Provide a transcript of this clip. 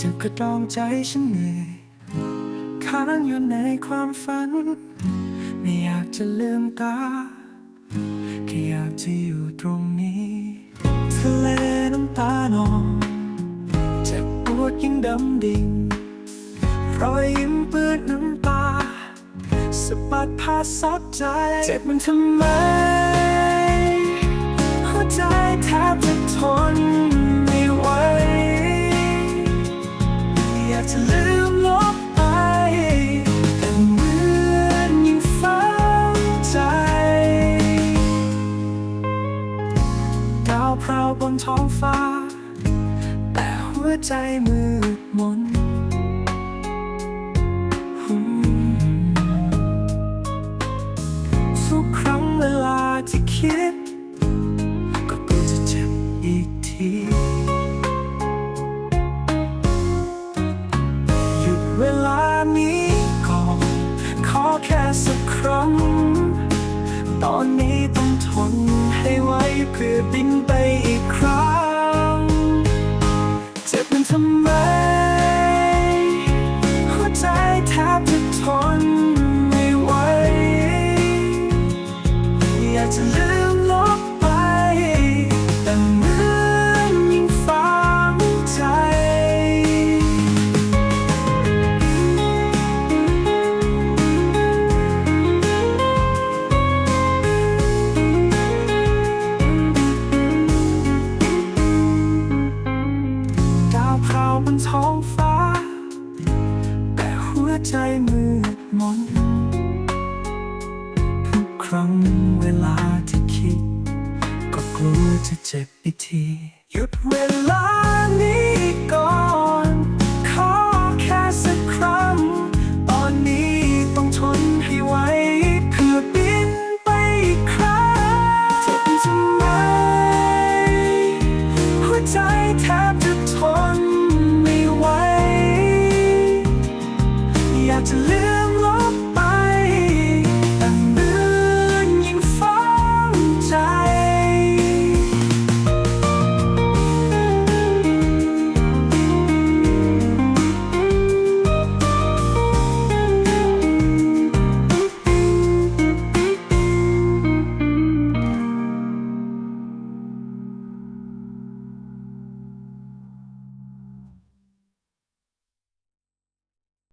จะกระดองใจฉันเหนื่อยค้างอยู่ในความฝัน ไม่อยากจะลืมตา แค่อยากจะอยู่ตรงนี้ทะเลน้ำตานองเจ็บปวดยิ่งดำดิ่งรอยยิ้มเปื้อนน้ำตาสะบัดพาซับใจ เจ็บมันทำไม จะลืมลบไปแต่เหมือนยังฝังใจดาวพราวบนท้องฟ้า แต่หัวใจมืดมนอืมทุกครั้งเวลาที่คิด เพื่อบินไปอีกครั้ง เจ็บมันทำไม ใจมืดมนทุกครั้งเวลาที่คิด ก็กลัวจะเจ็บอีกที หยุดเวลา